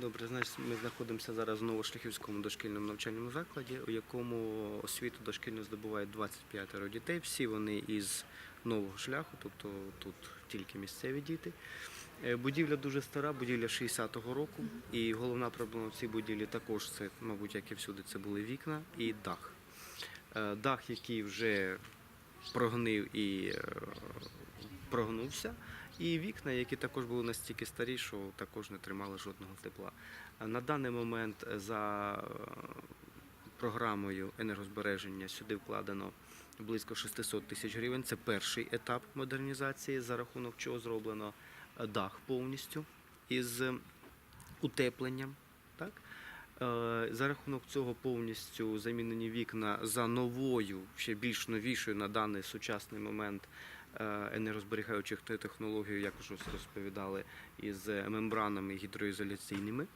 Добре, значить, ми знаходимося зараз в Новошляхівському дошкільному навчальному закладі, у якому освіту дошкільно здобувають 25 дітей. Всі вони із нового шляху, тобто тут тільки місцеві діти. Е, Будівля дуже стара, будівля 60-го року. І головна проблема в цій будівлі також це, мабуть, як і всюди, це були вікна і дах. Е, Дах, який вже прогнив і е, прогнувся. І вікна, які також були настільки старі, що також не тримали жодного тепла. На даний момент за е, програмою енергозбереження сюди вкладено близько 600 тисяч гривень. Це перший етап модернізації, за рахунок чого зроблено е, дах повністю із утепленням. Так? Е, За рахунок цього повністю замінені вікна за новою, ще більш новішою на даний сучасний момент енергозберігаючих те- технологій, як вже розповідали, із мембранами гідроізоляційними.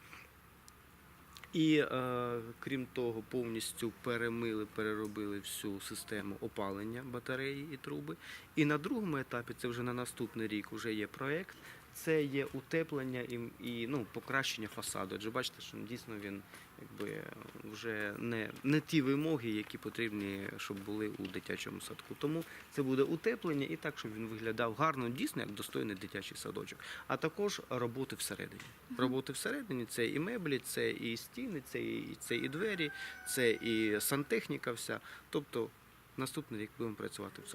І е, крім того, повністю перемили, переробили всю систему опалення батареї і труби. І на другому етапі, це вже на наступний рік, вже є проєкт. Це є утеплення і, і ну, покращення фасаду. Адже бачите, що дійсно він якби вже не, не ті вимоги, які потрібні, щоб були у дитячому садку. Тому це буде утеплення і так, щоб він виглядав гарно, дійсно як достойний дитячий садочок. А також роботи всередині. Роботи всередині це і меблі, це і стіни, це і, це і двері, це і сантехніка вся. Тобто наступний рік будемо працювати в цьому.